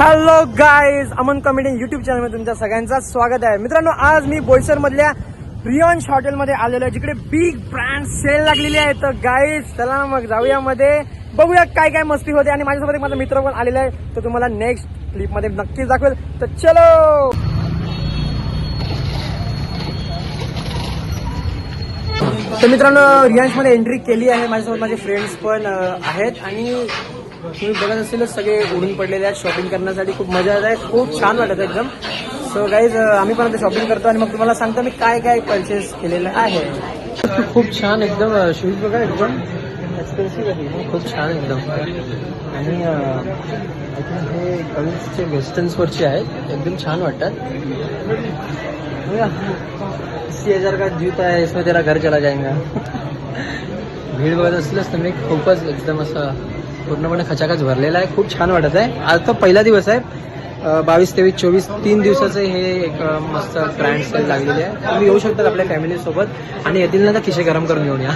Hello guys Aman comedian YouTube चॅनलमध्ये तुमच्या सगळ्यांचं स्वागत आहे. मित्रांनो आज मी बोईसर मधल्या रियॉन्स हॉटेलमध्ये आलेलो आहे जिकडे बिग ब्रँड सेल लागलेली आहे. तर गाईज चला मग जाऊया मध्ये. बघूया काय काय मस्ती होते. आणि माझ्यासोबत एक माझा मित्र पण आलेला आहे. तो तुम्हाला नेक्स्ट क्लिपमध्ये नक्कीच दाखवेल. तर चलो! तर मित्रांनो रियांशमध्ये एंट्री केली आहे. माझ्यासोबत माझे फ्रेंड्स पण आहेत. आणि तुम्ही बघत असेलच सगळे उडून पडलेले आहेत शॉपिंग करण्यासाठी खूप मजा येत आहे खूप छान वाटत आहे एकदम सो गाईज आम्ही पण आता शॉपिंग करतो आणि मग तुम्हाला सांगतो मी काय काय परचेस केलेलं आहे. खूप छान एकदम शूज बघा एकदम एक्सपेन्सिव्ह आहे. खूप छान एकदम. आणि आय थिंक हे कविन्सचे वेस्टर्न्सवरचे आहेत. एकदम छान वाटतात. अस्सी हजार का जूता है इसमें तेरा घर चला जाएगा. भीड बघत असलंच तुम्ही खूपच एकदम असं पूर्णपणे खचाखच भरलेला आहे. खूप छान वाटत आहे. आज तो पहिला दिवस आहे. बावीस तेवीस चोवीस तीन दिवसाचं हे एक मस्त ब्रँड सेल लागलेले आहे. तुम्ही येऊ शकतात आपल्या फॅमिलीसोबत आणि येतील ना तर खिशे गरम करून घेऊन या.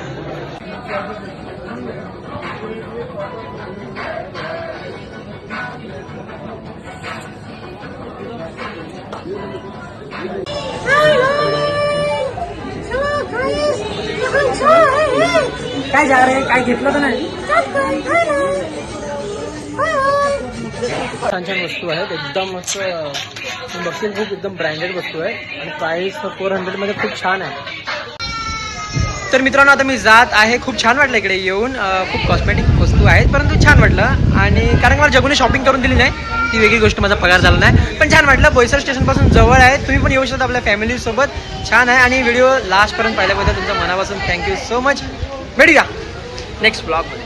काय जा रे काय घेतलं तर नाही? छान छान वस्तू आहेत. एकदम मस्त बघतील खूप एकदम ब्रँडेड वस्तू आहे आणि प्राईस फोर हंड्रेडमध्ये खूप छान आहे. तर मित्रांनो आता मी जात आहे. खूप छान वाटलं इकडे येऊन. खूप कॉस्मेटिक वस्तू आहेत परंतु छान वाटलं. आणि कारण मला जगूने शॉपिंग करून दिली नाही. ती वेगळी गोष्ट माझा पगार झाला नाही. पण छान वाटलं. बोईसर स्टेशनपासून जवळ आहे. तुम्ही पण येऊ शकता आपल्या फॅमिली सोबत. छान आहे. आणि व्हिडिओ लास्टपर्यंत पाहिल्याबद्दल तुमच्या मनापासून थँक्यू सो मच भेटूया नेक्स्ट ब्लॉगमध्ये